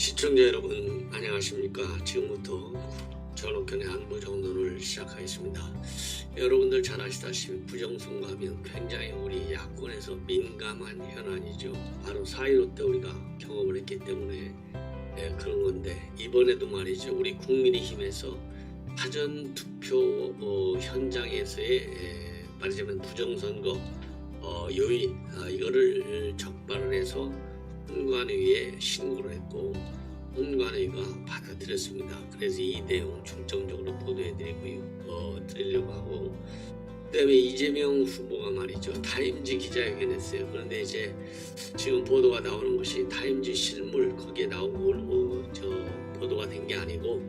시청자 여러분 안녕하십니까? 지금부터 전옥현의 안부정론을 시작하겠습니다. 여러분들 잘 아시다시피 부정선거하면 굉장히 우리 야권에서 민감한 현안이죠. 바로 4.15때 우리가 경험을 했기 때문에 예, 그런 건데 이번에도 말이죠. 우리 국민의힘에서 사전투표 어, 현장에서의 예, 말하자면 부정선거 어, 요인 아, 이거를 적발을 해서 hun관위에 신고를 했고 hun관위가 받아들였습니다. 그래서 이 내용 중점적으로 보도해드리고요. 어, 드리려고 하고 그다음에 이재명 후보가 말이죠 타임지 기자회견 했어요. 그런데 이제 지금 보도가 나오는 것이 타임지 실물 거기에 나오고 어, 저 보도가 된 게 아니고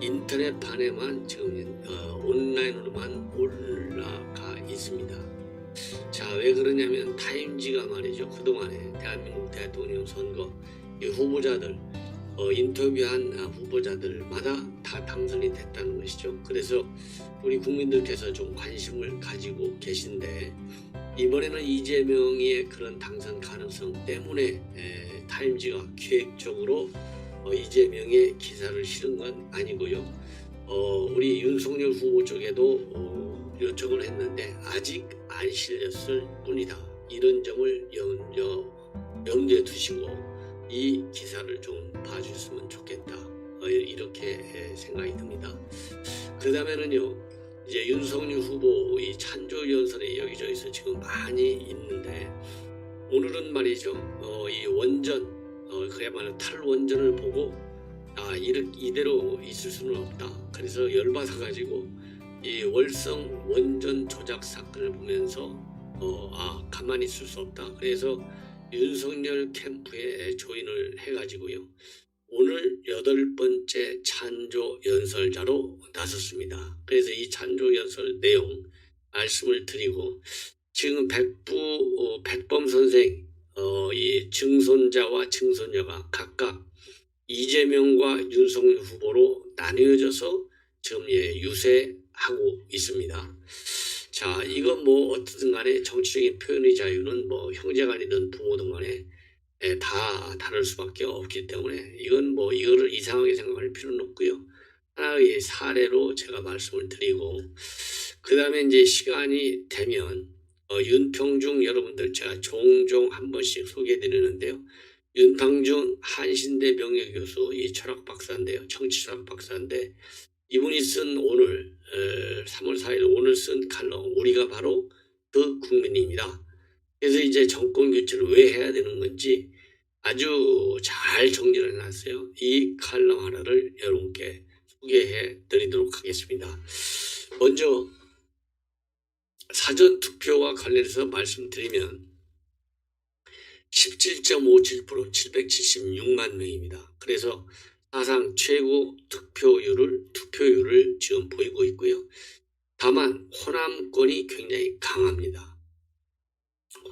인터넷판에만 지금 어, 온라인으로만 올라가 있습니다. 자, 왜 그러냐면 타임지가 말이죠. 그동안에 대한민국 대통령 선거 이 후보자들 어, 인터뷰한 아, 후보자들마다 다 당선이 됐다는 것이죠. 그래서 우리 국민들께서 좀 관심을 가지고 계신데 이번에는 이재명의 그런 당선 가능성 때문에 에, 타임지가 기획적으로 어, 이재명의 기사를 실은 건 아니고요. 어, 우리 윤석열 후보 쪽에도 어, 요청을 했는데 아직 안 실렸을 뿐이다. 이런 점을 염려, 염두에 두시고 이 기사를 좀 봐주셨으면 좋겠다. 어, 이렇게 에, 생각이 듭니다. 그 다음에는요, 이제 윤석열 후보 이 찬조 연설에 여기저기서 지금 많이 있는데 오늘은 말이죠, 어, 이 원전, 어, 그야말로 탈원전을 보고 아, 이르, 이대로 있을 수는 없다. 그래서 열받아 가지고 이 월성 원전 조작 사건을 보면서 어, 아 가만히 있을 수 없다. 그래서 윤석열 캠프에 조인을 해가지고요. 오늘 여덟 번째 찬조 연설자로 나섰습니다. 그래서 이 찬조 연설 내용 말씀을 드리고 지금 백부 어, 백범 선생 어, 이 증손자와 증손녀가 각각 이재명과 윤석열 후보로 나뉘어져서 지금 예, 유세하고 있습니다. 자, 이건 뭐 어떻든 간에 정치적인 표현의 자유는 뭐 형제간이든 부모든 간에 예, 다 다를 수밖에 없기 때문에 이건 뭐 이거를 이상하게 생각할 필요는 없고요. 하나의 사례로 제가 말씀을 드리고 그 다음에 이제 시간이 되면 어, 윤평중 여러분들 제가 종종 한 번씩 소개해 드리는데요. 윤평중 한신대 명예교수 이 철학 박사인데요. 정치철학 박사인데 이분이 쓴 오늘 에, 3월 4일 오늘 쓴 칼럼 우리가 바로 그 국민입니다. 그래서 이제 정권 교체를 왜 해야 되는 건지 아주 잘 정리를 해놨어요. 이 칼럼 하나를 여러분께 소개해 드리도록 하겠습니다. 먼저 사전 투표와 관련해서 말씀드리면 17.57% 776만 명입니다. 그래서 사상 최고 득표율을 투표율을 지금 보이고 있고요. 다만 호남권이 굉장히 강합니다.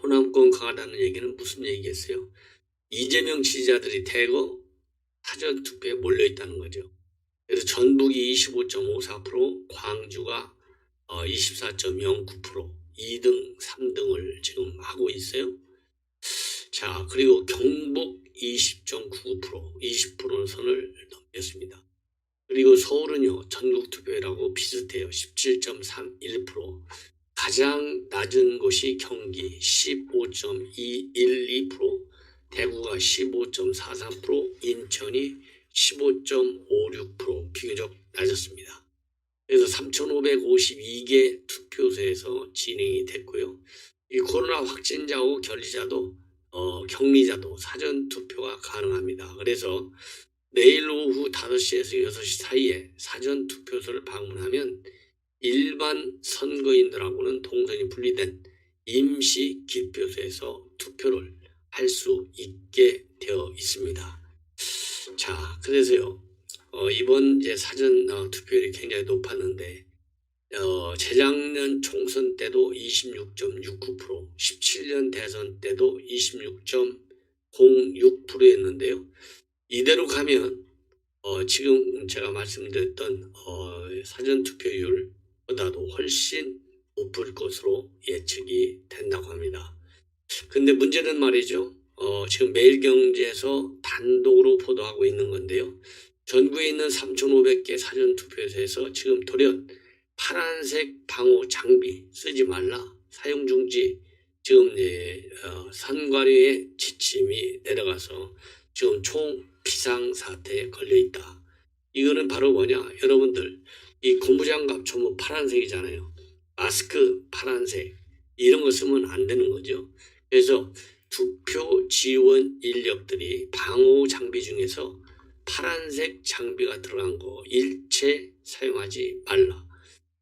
호남권 강하다는 얘기는 무슨 얘기겠어요? 이재명 지지자들이 대거 사전 투표에 몰려 있다는 거죠. 그래서 전북이 25.54%, 광주가 24.09%, 2등, 3등을 지금 하고 있어요. 자, 그리고 경북 20.99%, 20% 선을 넘겼습니다. 그리고 서울은요, 전국 투표율하고 비슷해요. 17.31%. 가장 낮은 곳이 경기 15.212%, 대구가 15.43%, 인천이 15.56% 비교적 낮았습니다. 그래서 3,552개 투표소에서 진행이 됐고요. 이 코로나 확진자고 결리자도 어, 격리자도 사전 투표가 가능합니다. 그래서 내일 오후 5시에서 6시 사이에 사전 투표소를 방문하면 일반 선거인들하고는 동선이 분리된 임시 기표소에서 투표를 할 수 있게 되어 있습니다. 자, 그래서요, 어, 이번 이제 사전 어, 투표율이 굉장히 높았는데, 어, 재작년 총선 때도 26.69%, 17년 대선 때도 26.06%였는데요. 이대로 가면 어, 지금 제가 말씀드렸던 어, 사전 투표율보다도 훨씬 높을 것으로 예측이 된다고 합니다. 근데 문제는 말이죠. 어, 지금 매일경제에서 단독으로 보도하고 있는 건데요. 전국에 있는 3,500개 사전투표소에서 지금 돌연 파란색 방호 장비 쓰지 말라 사용 중지 지금 예, 어, 선관위의 지침이 내려가서 지금 총 비상 사태에 걸려 있다. 이거는 바로 뭐냐? 여러분들 이 고무장갑 전부 파란색이잖아요. 마스크 파란색 이런 거 쓰면 안 되는 거죠. 그래서 투표 지원 인력들이 방호 장비 중에서 파란색 장비가 들어간 거 일체 사용하지 말라.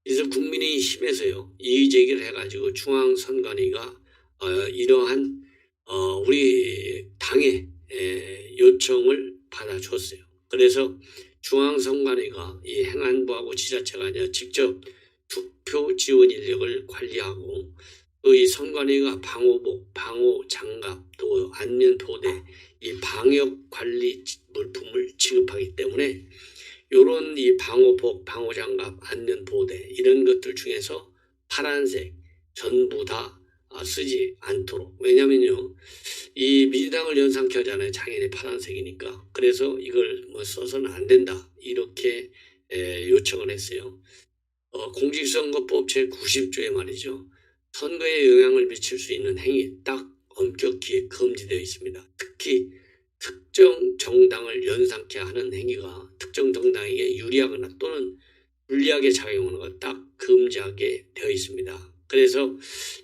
그래서 국민의힘에서요 이의 제기를 해가지고 중앙선관위가 어, 이러한 어, 우리 당의 에, 요청을 받아줬어요. 그래서 중앙선관위가 이 행안부하고 지자체가 아니라 직접 투표 지원 인력을 관리하고 또 이 선관위가 방호복, 방호 장갑, 또 안면 보대 이 방역 관리 물품을 취급하기 때문에 요런 이 방호복, 방호장갑, 안면 보대 이런 것들 중에서 파란색 전부 다 아, 쓰지 않도록. 왜냐면요 이 민주당을 연상케 하잖아요 당연히 파란색이니까. 그래서 이걸 뭐 써서는 안 된다. 이렇게 에, 요청을 했어요. 어, 공직선거법 제 90조에 말이죠. 선거에 영향을 미칠 수 있는 행위 딱 엄격히 금지되어 있습니다. 특히 특정 정당을 연상케 하는 행위가 특정 정당에게 유리하거나 또는 불리하게 작용하는 것딱 금지하게 되어 있습니다. 그래서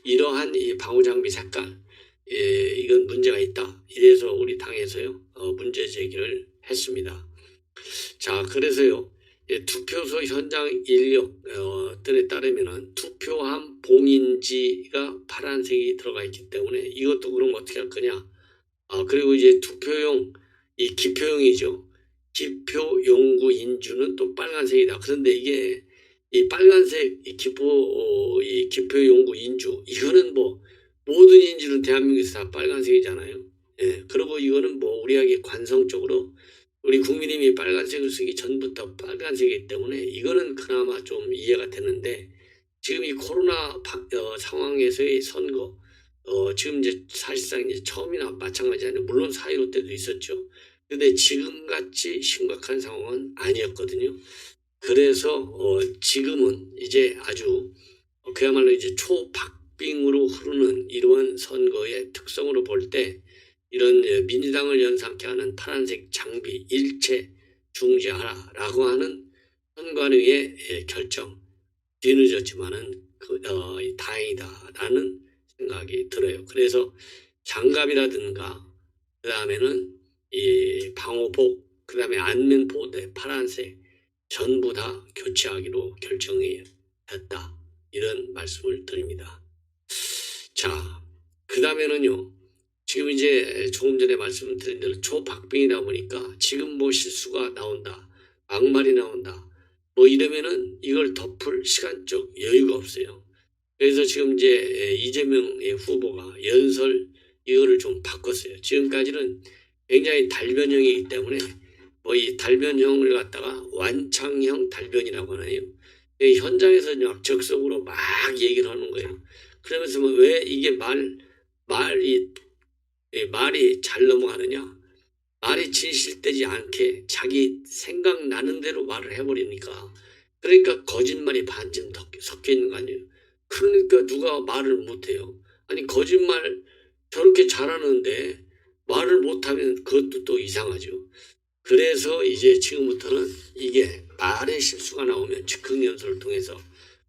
이러한 이 방호장비 색깔 예, 이건 문제가 있다. 이래서 우리 당에서요 어, 문제 제기를 했습니다. 자 그래서요 예, 투표소 현장 인력들에 따르면은 투표함 봉인지가 파란색이 들어가 있기 때문에 이것도 그럼 어떻게 할 거냐? 아, 그리고 이제 투표용, 이 기표용이죠. 기표 용구 인주는 또 빨간색이다. 그런데 이게 이 빨간색 이 기포 어, 이 기표 용구 인주 이거는 뭐 모든 인주는 대한민국에서 다 빨간색이잖아요. 예. 그리고 이거는 뭐 우리에게 관성적으로 우리 국민님이 빨간색을 쓰기 전부터 빨간색이기 때문에 이거는 그나마 좀 이해가 되는데 지금 이 코로나 바, 어, 상황에서의 선거 어, 지금 이제 사실상 이제 처음이나 마찬가지 아니에요. 물론 사이로 때도 있었죠. 근데 지금같이 심각한 상황은 아니었거든요. 그래서 어, 지금은 이제 아주 어, 그야말로 이제 초박빙으로 흐르는 이러한 선거의 특성으로 볼 때 이런 예, 민주당을 연상케 하는 파란색 장비 일체 중지하라라고 하는 선관위의 예, 결정 뒤늦었지만은 그, 어, 다행이다라는 생각이 들어요. 그래서 장갑이라든가 그 다음에는 이 방호복, 그 다음에 안면 보호대 파란색 전부 다 교체하기로 결정이 됐다. 이런 말씀을 드립니다. 자, 그 다음에는요. 지금 이제 조금 전에 말씀드린 대로 초박빙이다 보니까 지금 뭐 실수가 나온다. 막말이 나온다. 뭐 이러면은 이걸 덮을 시간적 여유가 없어요. 그래서 지금 이제 이재명 후보가 연설 이거를 좀 바꿨어요. 지금까지는 굉장히 달변형이기 때문에 뭐 이 달변형을 갖다가 완창형 달변이라고 하나요? 현장에서 그냥 적극적으로 막 얘기를 하는 거예요. 그러면서 뭐 왜 이게 말 말이 말이 잘 넘어가느냐? 말이 진실되지 않게 자기 생각나는 대로 말을 해버리니까 그러니까 거짓말이 반쯤 섞여 있는 거 아니에요. 그러니까 누가 말을 못해요. 아니 거짓말 저렇게 잘하는데 말을 못하면 그것도 또 이상하죠. 그래서 이제 지금부터는 이게 말의 실수가 나오면 즉흥 연설을 통해서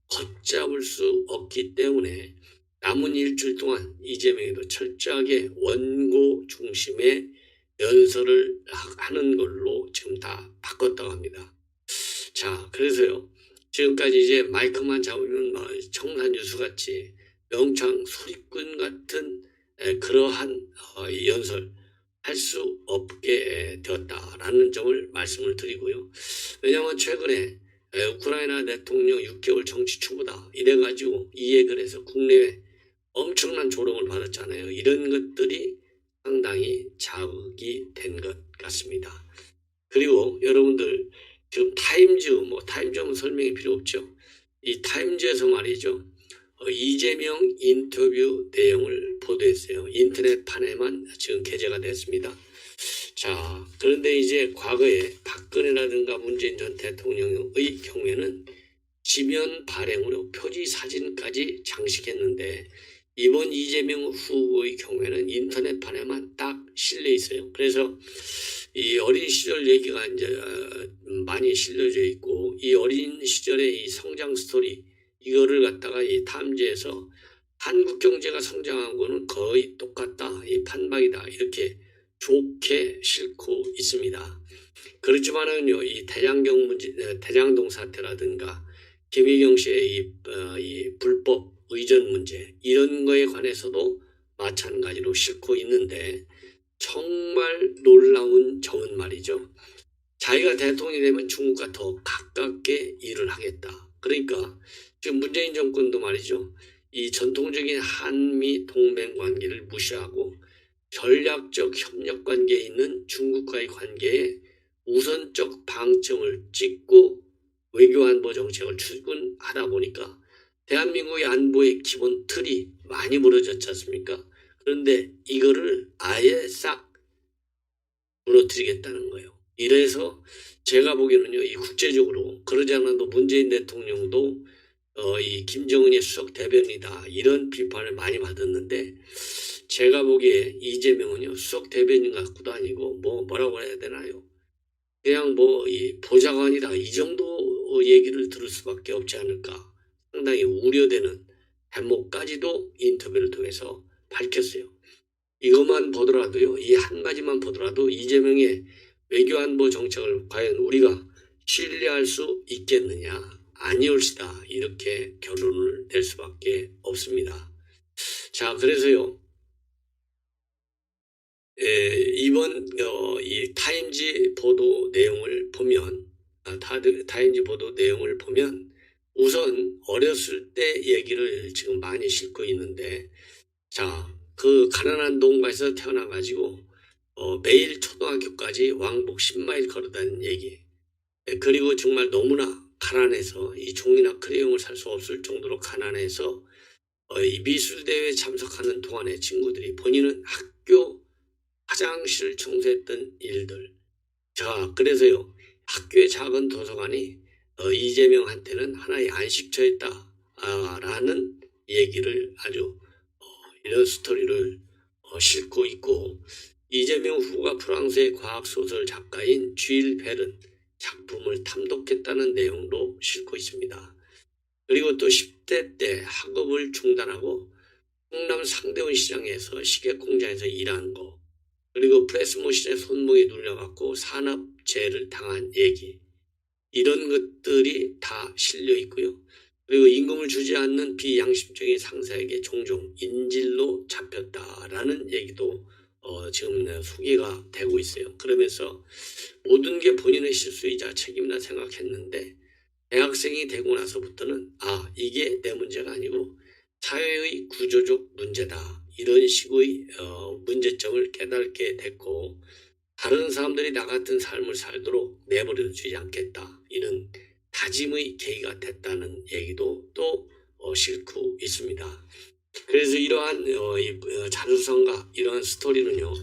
걷잡을 수 없기 때문에 남은 일주일 동안 이재명에도 철저하게 원고 중심의 연설을 하는 걸로 지금 다 바꿨다고 합니다. 자, 그래서요. 지금까지 이제 마이크만 잡으면 뭐 청산 유수 같이 명창 소리꾼 같은 그러한 어, 연설 할 수 없게 되었다라는 점을 말씀을 드리고요. 왜냐하면 최근에 우크라이나 대통령 6개월 정치 추구다 이래가지고 이해 그래서 국내에 엄청난 조롱을 받았잖아요. 이런 것들이 상당히 자극이 된 것 같습니다. 그리고 여러분들 지금 타임즈 뭐 타임즈는 설명이 필요 없죠. 이 타임즈에서 말이죠. 어, 이재명 인터뷰 내용을 보도했어요. 인터넷판에만 지금 게재가 됐습니다. 자, 그런데 이제 과거에 박근혜라든가 문재인 전 대통령의 경우에는 지면 발행으로 표지 사진까지 장식했는데 이번 이재명 후보의 경우에는 인터넷판에만 딱 실려 있어요. 그래서 이 어린 시절 얘기가 이제 어, 많이 실려져 있고 이 어린 시절의 이 성장 스토리 이거를 갖다가 이 탐지해서 한국 경제가 성장한 거는 거의 똑같다. 이 판박이다. 이렇게 좋게 싣고 있습니다. 그렇지만은요, 이 대장경 문제, 어, 대장동 사태라든가 김희경 씨의 이, 어, 이 불법 의전 문제 이런 거에 관해서도 마찬가지로 싣고 있는데 정말 놀라운 점은 말이죠. 자기가 대통령이 되면 중국과 더 가깝게 일을 하겠다. 그러니까 지금 문재인 정권도 말이죠. 이 전통적인 한미 동맹 관계를 무시하고 전략적 협력 관계에 있는 중국과의 관계에 우선적 방점을 찍고 외교 안보 정책을 추진하다 보니까 대한민국의 안보의 기본 틀이 많이 무너졌지 않습니까? 그런데 이거를 아예 싹 무너뜨리겠다는 거예요. 이래서 제가 보기에는요, 이 국제적으로 그러지 않아도 문재인 대통령도 어, 이 김정은의 수석 대변이다 이런 비판을 많이 받았는데 제가 보기에 이재명은요 수석 대변인 갖고도 아니고 뭐 뭐라고 해야 되나요? 그냥 뭐 이 보좌관이다 이 정도 얘기를 들을 수밖에 없지 않을까 상당히 우려되는 대목까지도 인터뷰를 통해서 밝혔어요. 이것만 보더라도요 이 한 가지만 보더라도 이재명의 외교안보 정책을 과연 우리가 신뢰할 수 있겠느냐 아니올시다 이렇게 결론을 낼 수밖에 없습니다. 자 그래서요 에, 이번 어, 이 타임지 보도 내용을 보면 아, 타, 타임지 보도 내용을 보면 우선 어렸을 때 얘기를 지금 많이 싣고 있는데 자 그 가난한 농가에서 태어나 가지고 어, 매일 초등학교까지 왕복 10마일 걸어다니는 얘기 에, 그리고 정말 너무나 가난해서 이 종이나 크레용을 살 수 없을 정도로 가난해서 어, 이 미술대회에 참석하는 동안에 친구들이 본인은 학교 화장실을 청소했던 일들. 자, 그래서요, 학교의 작은 도서관이 어, 이재명한테는 하나의 안식처였다. 아, 라는 얘기를 아주 어, 이런 스토리를 어, 싣고 있고 이재명 후보가 프랑스의 과학소설 작가인 쥐일 베른 작품을 탐독했다는 내용도 싣고 있습니다. 그리고 또 10대 때 학업을 중단하고 충남 상대원 시장에서 시계 공장에서 일한 거 그리고 프레스모신의 손목에 눌려갖고 산업재해를 당한 얘기 이런 것들이 다 실려 있고요. 그리고 임금을 주지 않는 비양심적인 상사에게 종종 인질로 잡혔다라는 얘기도 어, 지금 소개가 되고 있어요. 그러면서 모든 게 본인의 실수이자 책임이라 생각했는데 대학생이 되고 나서부터는 아 이게 내 문제가 아니고 사회의 구조적 문제다 이런 식의 어, 문제점을 깨닫게 됐고 다른 사람들이 나 같은 삶을 살도록 내버려 두지 않겠다 이런 다짐의 계기가 됐다는 얘기도 또 어, 싣고 있습니다. 그래서 이러한 어, 이, 어, 자주성가 이러한 스토리는요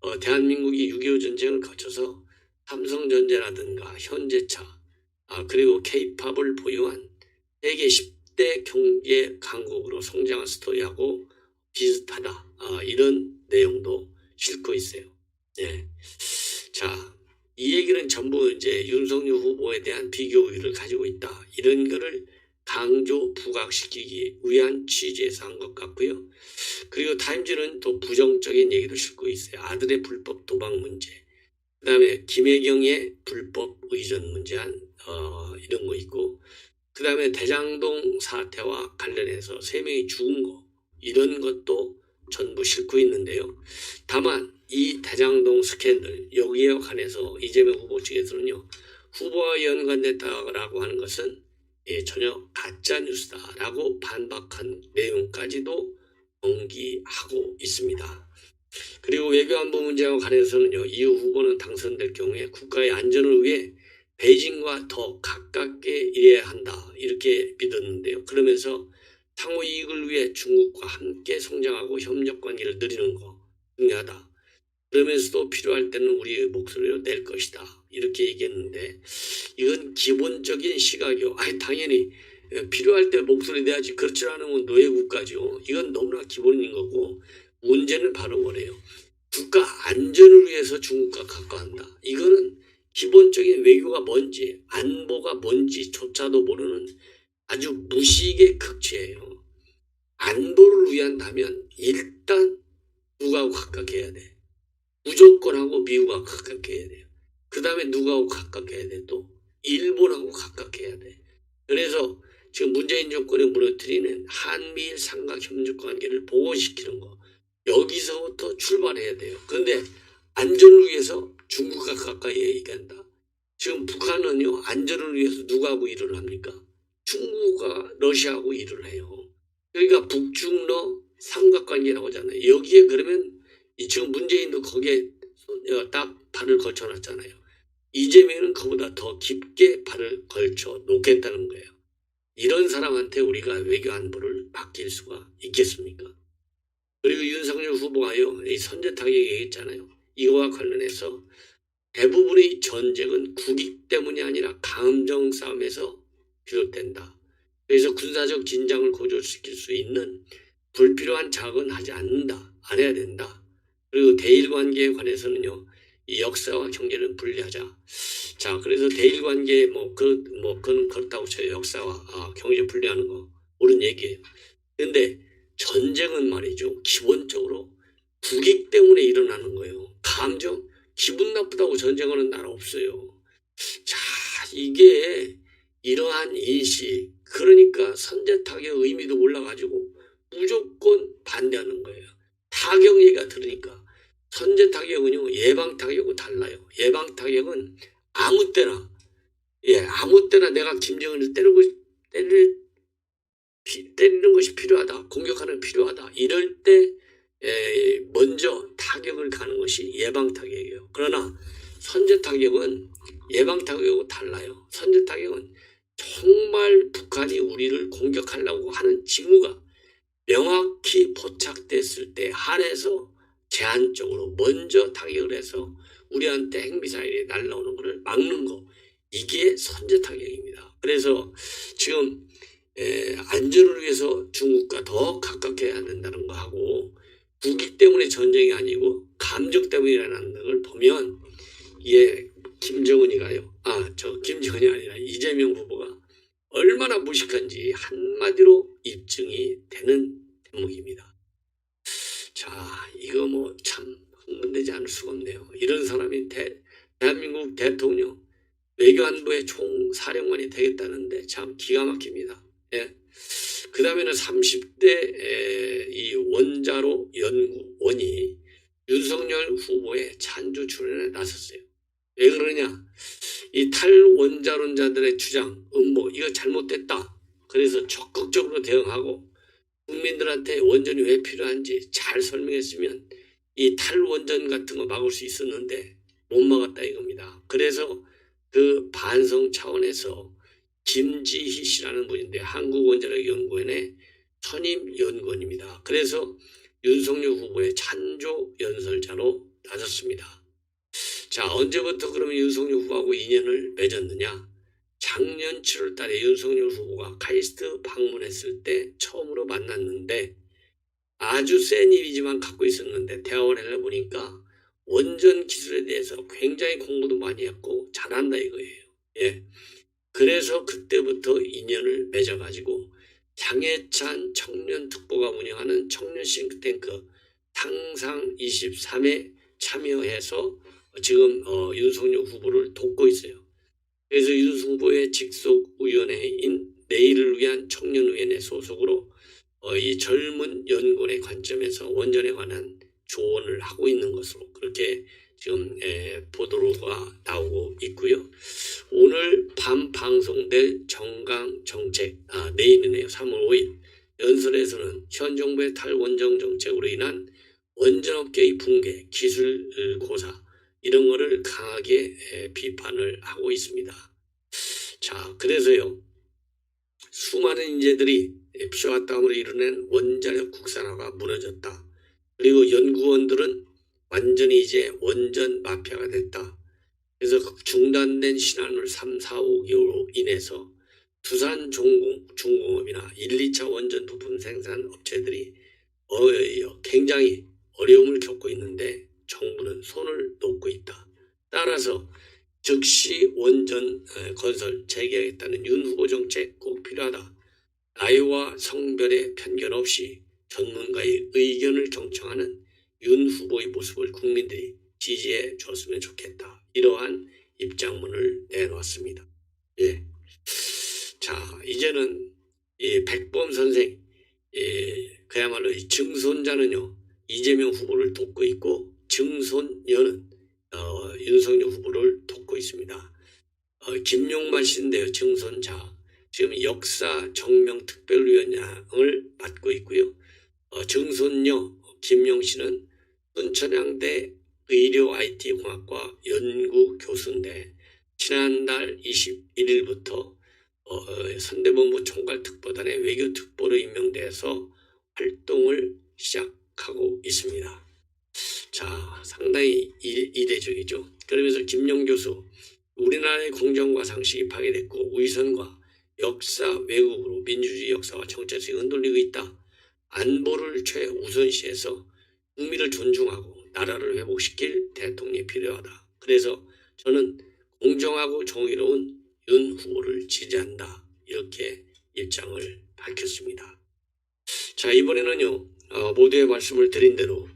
어, 대한민국이 6.25 전쟁을 거쳐서 삼성전자라든가 현대차 아, 그리고 케이팝을 보유한 세계 10대 경제 강국으로 성장한 스토리하고 비슷하다. 아, 이런 내용도 싣고 있어요. 네. 자, 이 얘기는 전부 이제 윤석열 후보에 대한 비교 의를 가지고 있다. 이런 거를 강조 부각시키기 위한 취지에서 한 것 같고요. 그리고 타임즈는 또 부정적인 얘기도 싣고 있어요. 아들의 불법 도박 문제. 그 다음에 김혜경의 불법 의전 문제한 어, 이런 거 있고 그 다음에 대장동 사태와 관련해서 세 명이 죽은 거 이런 것도 전부 싣고 있는데요. 다만 이 대장동 스캔들 여기에 관해서 이재명 후보 측에서는요. 후보와 연관됐다라고 하는 것은 예, 전혀 가짜 뉴스다라고 반박한 내용까지도 공기하고 있습니다. 그리고 외교안보 문제와 관해서는요. 이 후보는 당선될 경우에 국가의 안전을 위해 베이징과 더 가깝게 일해야 한다 이렇게 믿었는데요. 그러면서 상호 이익을 위해 중국과 함께 성장하고 협력 관계를 늘리는 거 중요하다. 그러면서도 필요할 때는 우리의 목소리를 낼 것이다. 이렇게 얘기했는데 이건 기본적인 시각이요. 아니 당연히 필요할 때 목소리 내야지 그렇지 않으면 노예 국가죠. 이건 너무나 기본인 거고 문제는 바로 뭐래요. 국가 안전을 위해서 중국과 가까워한다. 이거는 기본적인 외교가 뭔지 안보가 뭔지조차도 모르는 아주 무식의 극치예요. 안보를 위한다면 일단 누구하고 가깝게 해야 돼. 무조건하고 미국하고 가깝게 해야 돼요. 그 다음에 누구하고 가깝게 해야 돼. 또 일본하고 가깝게 해야 돼. 그래서 지금 문재인 정권이 무너뜨리는 한미일 삼각 협력 관계를 보호시키는 거 여기서부터 출발해야 돼요. 그런데 안전을 위해서 중국과 가까이 얘기한다. 지금 북한은요 안전을 위해서 누구하고 일을 합니까? 중국과 러시아하고 일을 해요. 그러니까 북중러 삼각관계라고 하잖아요. 여기에 그러면 이 지금 문재인도 거기에 손- 딱 발을 걸쳐놨잖아요. 이재명은 그보다 더 깊게 발을 걸쳐 놓겠다는 거예요. 이런 사람한테 우리가 외교 안보를 맡길 수가 있겠습니까? 그리고 윤석열 후보가요, 이 선제타격 얘기했잖아요. 이거와 관련해서 대부분의 전쟁은 국익 때문이 아니라 감정 싸움에서 비롯된다. 그래서 군사적 긴장을 고조시킬 수 있는 불필요한 자극은 하지 않는다. 안 해야 된다. 그리고 대일 관계에 관해서는요, 이 역사와 경제는 분리하자. 자, 그래서 대일 관계 뭐, 그, 뭐, 그건 그렇다고 쳐요. 역사와 아, 경제 분리하는 거. 옳은 얘기예요. 근데 전쟁은 말이죠. 기본적으로 국익 때문에 일어나는 거예요. 감정, 기분 나쁘다고 전쟁하는 나라 없어요. 자, 이게 이러한 인식, 그러니까 선제 타격 의미도 몰라가지고 무조건 반대하는 거예요. 타격 얘기가 들으니까 선제 타격은요 예방 타격하고 달라요. 예방 타격은 아무 때나 예 아무 때나 내가 김정은을 때리고 때릴 피- 때리는 것이 필요하다, 공격하는 게 필요하다. 이럴 때 에, 먼저 타격을 가는 것이 예방 타격이에요. 그러나 선제 타격은 예방 타격하고 달라요. 선제 타격은 정말 북한이 우리를 공격하려고 하는 징후가 명확히 포착됐을 때 한해서 제한적으로 먼저 타격을 해서 우리한테 핵미사일이 날라오는 것을 막는 거 이게 선제 타격입니다. 그래서 지금 에, 안전을 위해서 중국과 더 가깝게 해야 된다는 거 하고 국익 때문에 전쟁이 아니고 감정 일어나는 걸 보면 이게 김정은이가요. 아, 저 김정은이 아니라 이재명 후보가 얼마나 무식한지 한마디로 입증이 되는 대목입니다. 자, 이거 뭐 참 흥분되지 않을 수가 없네요. 이런 사람이 대, 대한민국 대통령 외교안보의 총사령관이 되겠다는데 참 기가 막힙니다. 예. 그 다음에는 30대 이 원자로 연구원이 윤석열 후보의 찬조 출연에 나섰어요. 왜 그러냐? 이 탈원자론자들의 주장, 음모, 이거 잘못됐다. 그래서 적극적으로 대응하고 국민들한테 원전이 왜 필요한지 잘 설명했으면 이 탈원전 같은 거 막을 수 있었는데 못 막았다 이겁니다. 그래서 그 반성 차원에서 김지희 씨라는 분인데 한국원자력연구원의 선임 연구원입니다. 그래서 윤석열 후보의 찬조 연설자로 나섰습니다. 자, 언제부터 그러면 윤석열 후보하고 인연을 맺었느냐? 작년 7월 달에 윤석열 후보가 카이스트 방문했을 때 처음으로 만났는데 아주 센 일이지만 갖고 있었는데 대화를 해보니까 원전 기술에 대해서 굉장히 공부도 많이 했고 잘한다 이거예요. 예. 그래서 그때부터 인연을 맺어가지고 장해찬 청년 특보가 운영하는 청년 싱크탱크 상상 23에 참여해서 지금 어, 윤석열 후보를 돕고 있어요. 그래서 후보의 직속 위원회인 내일을 위한 청년위원회 소속으로 어, 이 젊은 연구원의 관점에서 원전에 관한 조언을 하고 있는 것으로 그렇게 지금 에, 보도가 나오고 있고요. 오늘 밤 방송될 정강 정책 아, 내일이네요. 3월 5일 연설에서는 현 정부의 탈원전 정책으로 인한 원전업계의 붕괴, 기술 어, 고사 이런 거를 강하게 에, 비판을 하고 있습니다. 자, 그래서요. 수많은 인재들이 피와 땀으로 이뤄낸 원자력 국산화가 무너졌다. 그리고 연구원들은 완전히 이제 원전 마피아가 됐다. 그래서 그 중단된 신한울 3, 4, 5기로 인해서 두산 중공, 중공업이나 1, 2차 원전 부품 생산 업체들이 어, 굉장히 어려움을 겪고 있는데 정부는 손을 놓고 있다. 따라서 즉시 원전 에, 건설 재개하겠다는 윤 후보 정책 꼭 필요하다. 나이와 성별의 편견 없이 전문가의 의견을 경청하는 윤 후보의 모습을 국민들이 지지해 줬으면 좋겠다. 이러한 입장문을 내놓았습니다. 예. 자, 이제는 이 백범 선생, 예, 그야말로 이 증손자는요, 이재명 후보를 돕고 있고, 증손녀는 어, 윤석열 후보를 돕고 있습니다. 어, 김용만 씨인데요, 증손자. 지금 역사 정명 특별위원장을 맡고 있고요. 어, 증손녀 김용 씨는 순천향대 의료 IT 공학과 연구 교수인데 지난달 21일부터 어, 선대본부 총괄특보단의 외교특보로 임명돼서 활동을 시작하고 있습니다. 자, 상당히 이- 이례적이죠. 그러면서 김용 교수, 우리나라의 공정과 상식이 파괴됐고 위선과 역사 왜곡으로 민주주의 역사와 정체성이 흔들리고 있다. 안보를 최우선시해서 국민을 존중하고 나라를 회복시킬 대통령이 필요하다. 그래서 저는 공정하고 정의로운 윤 후보를 지지한다. 이렇게 입장을 밝혔습니다. 자 이번에는요 어, 모두의 말씀을 드린 대로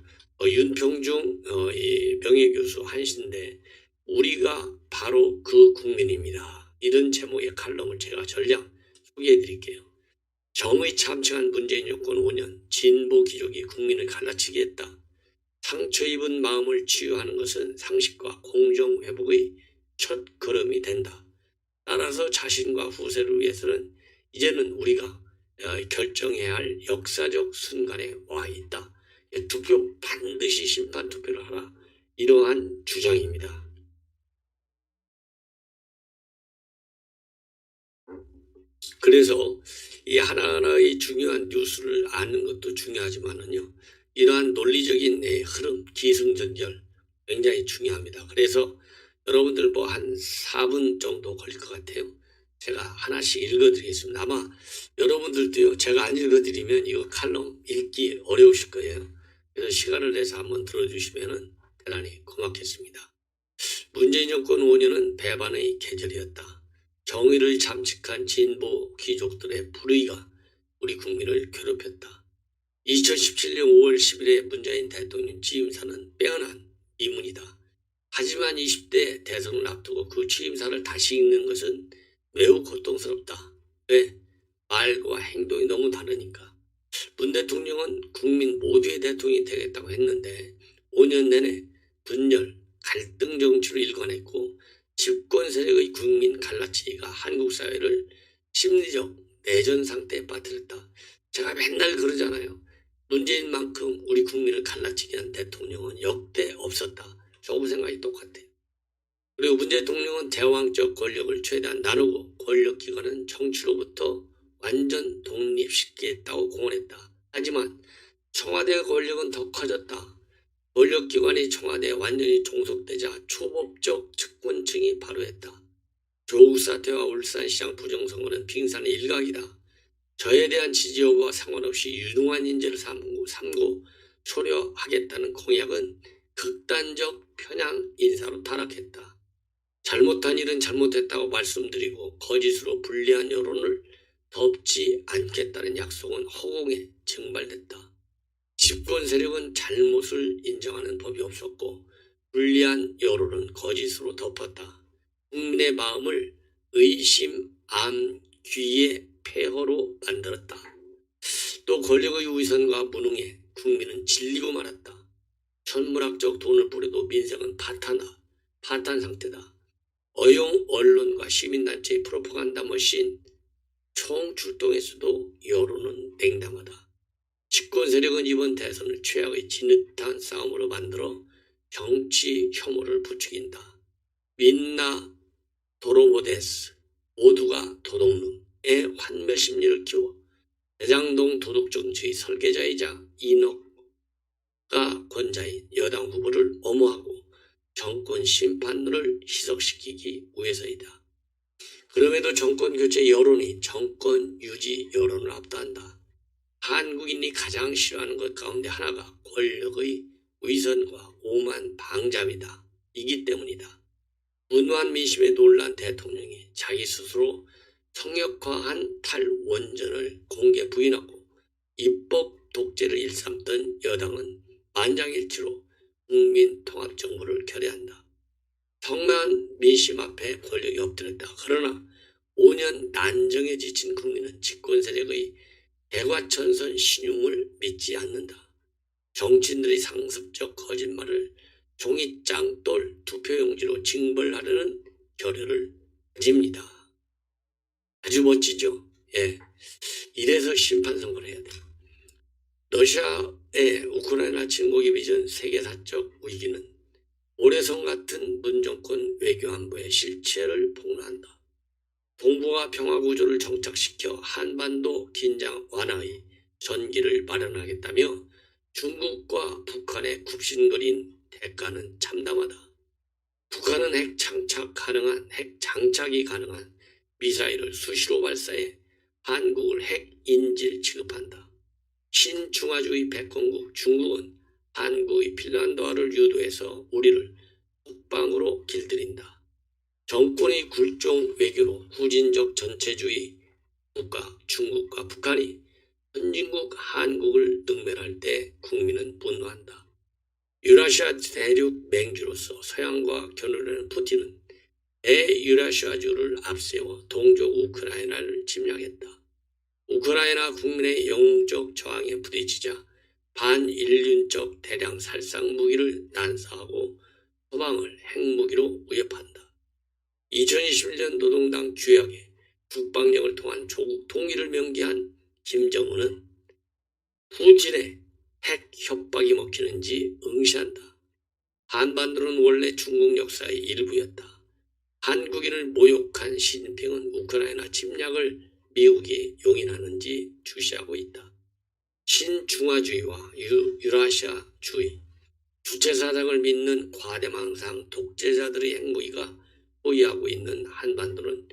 어, 윤평중 어, 이 명예교수 한신데 우리가 바로 그 국민입니다. 이런 제목의 칼럼을 제가 전량 소개해 드릴게요. 정의 참칭한 문재인 정권 5년 진보 기족이 국민을 갈라치게 했다. 상처 입은 마음을 치유하는 것은 상식과 공정 회복의 첫 걸음이 된다. 따라서 자신과 후세를 위해서는 이제는 우리가 어, 결정해야 할 역사적 순간에 와 있다. 예, 투표 반드시 심판 투표를 하라. 이러한 주장입니다. 그래서 이 하나하나의 중요한 뉴스를 아는 것도 중요하지만은요. 이러한 논리적인 네, 흐름, 기승전결 굉장히 중요합니다. 그래서 여러분들 뭐 한 4분 정도 걸릴 것 같아요. 제가 하나씩 읽어드리겠습니다. 아마 여러분들도요, 제가 안 읽어드리면 이거 칼럼 읽기 어려우실 거예요. 그래서 시간을 내서 한번 들어주시면 대단히 고맙겠습니다. 문재인 정권 5년은 배반의 계절이었다. 정의를 잠식한 진보 귀족들의 불의가 우리 국민을 괴롭혔다. 2017년 5월 10일에 문재인 대통령 취임사는 빼어난 이문이다. 하지만 20대 대선을 앞두고 그 취임사를 다시 읽는 것은 매우 고통스럽다. 왜? 말과 행동이 너무 다르니까. 문 대통령은 국민 모두의 대통령이 되겠다고 했는데 5년 내내 분열, 갈등 정치로 일관했고 집권 세력의 국민 갈라치기가 한국 사회를 심리적 내전 상태에 빠뜨렸다. 제가 맨날 그러잖아요. 문재인만큼 우리 국민을 갈라치게 한 대통령은 역대 없었다. 저거 생각이 똑같아요. 그리고 문 대통령은 대왕적 권력을 최대한 나누고 권력기관은 정치로부터 완전 독립시키겠다고 공언했다. 하지만 청와대 권력은 더 커졌다. 권력기관이 청와대에 완전히 종속되자 초법적 측권층이 발효했다. 조국 사태와 울산시장 부정선거는 빙산의 일각이다. 저에 대한 지지 여부와 상관없이 유능한 인재를 삼고, 삼고 초려하겠다는 공약은 극단적 편향 인사로 타락했다. 잘못한 일은 잘못했다고 말씀드리고 거짓으로 불리한 여론을 덮지 않겠다는 약속은 허공에 증발됐다. 집권 세력은 잘못을 인정하는 법이 없었고 불리한 여론은 거짓으로 덮었다. 국민의 마음을 의심, 암, 귀의 폐허로 만들었다. 또 권력의 위선과 무능에 국민은 질리고 말았다. 천문학적 돈을 뿌려도 민생은 파탄하, 파탄 상태다. 어용 언론과 시민단체의 프로파간다 머신 총 출동에서도 여론은 냉담하다. 집권 세력은 이번 대선을 최악의 진흙탕 싸움으로 만들어 정치 혐오를 부추긴다. 민나 도로보데스 모두가 도둑놈의 환멸 심리를 키워 대장동 도둑 정치의 설계자이자 인억 국가 권자인 여당 후보를 엄호하고 정권 심판론을 희석시키기 위해서이다. 그럼에도 정권 교체 여론이 정권 유지 여론을 압도한다. 한국인이 가장 싫어하는 것 가운데 하나가 권력의 위선과 오만 방잡이다. 이기 때문이다. 분노한 민심에 놀란 대통령이 자기 스스로 성역화한 탈원전을 공개 부인하고 입법 독재를 일삼던 여당은 만장일치로 국민통합정부를 결의한다. 성만 민심 앞에 권력이 엎드렸다. 그러나 5년 난정에 지친 국민은 집권 세력의 대과천선 신용을 믿지 않는다. 정치인들이 상습적 거짓말을 종이 짱돌 투표용지로 징벌하려는 결의를 가집니다. 아주 멋지죠? 예. 이래서 심판 선거를 해야 돼요. 러시아의 우크라이나 침공이 빚은 세계사적 위기는 오래성 같은 문정권 외교안보의 실체를 폭로한다. 동북아 평화구조를 정착시켜 한반도 긴장 완화의 전기를 마련하겠다며 중국과 북한의 굽신거린 대가는 참담하다. 북한은 핵 장착 가능한 핵 장착이 가능한 미사일을 수시로 발사해 한국을 핵 인질 취급한다. 신중화주의 백건국 중국은 한국의 핀란드화를 유도해서 우리를 북방으로 길들인다. 정권의 굴종 외교로 후진적 전체주의 국가 중국과 북한이 선진국 한국을 능멸할 때 국민은 분노한다. 유라시아 대륙 맹주로서 서양과 견우려는 푸틴은 대유라시아주를 앞세워 동족 우크라이나를 침략했다. 우크라이나 국민의 영웅적 저항에 부딪히자 반인륜적 대량 살상 무기를 난사하고 서방을 핵무기로 위협한다. 2021년 노동당 규약에 국방력을 통한 조국 통일을 명기한 김정은은 푸틴의 핵 협박이 먹히는지 응시한다. 한반도는 원래 중국 역사의 일부였다. 한국인을 모욕한 시진핑은 우크라이나 침략을 미국이 용인하는지 주시하고 있다. 신중화주의와 유, 유라시아주의, 주체사상을 믿는 과대망상 독재자들의 행보가 보이하고 있는 한반도는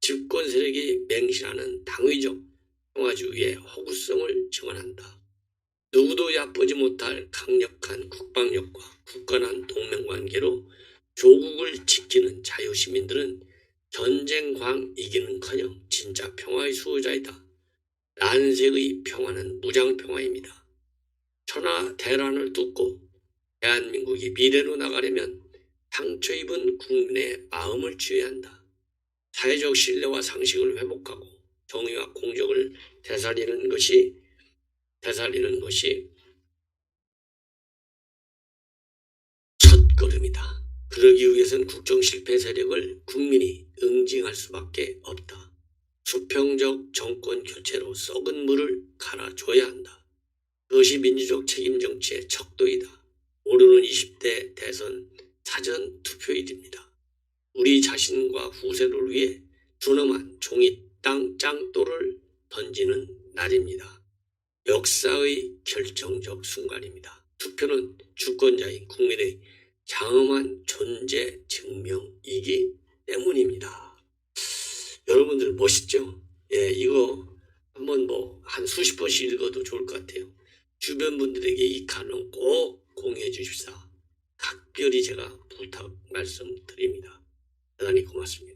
집권 세력이 맹신하는 당위적 평화주의의 허구성을 증언한다. 누구도 얕보지 못할 강력한 국방력과 굳건한 동맹관계로 조국을 지키는 자유시민들은 전쟁광 이기는커녕 진짜 평화의 수호자이다. 난세의 평화는 무장평화입니다. 천하 대란을 뚫고 대한민국이 미래로 나가려면 상처 입은 국민의 마음을 치유해야 한다. 사회적 신뢰와 상식을 회복하고 정의와 공정을 되살리는 것이 되살리는 것이 첫 걸음이다. 그러기 위해선 국정 실패 세력을 국민이 응징할 수밖에 없다. 수평적 정권 교체로 썩은 물을 갈아줘야 한다. 그것이 민주적 책임 정치의 척도이다. 오르는 20대 대선 사전 투표일입니다. 우리 자신과 후세를 위해 준엄한 종이 땅 짱돌을 던지는 날입니다. 역사의 결정적 순간입니다. 투표는 주권자인 국민의 장엄한 존재 증명이기 때문입니다. 여러분들 멋있죠? 예, 이거 한번 뭐 한 수십 번씩 읽어도 좋을 것 같아요. 주변 분들에게 이 간언 꼭 공유해 주십사. 각별히 제가 부탁 말씀드립니다. 대단히 고맙습니다.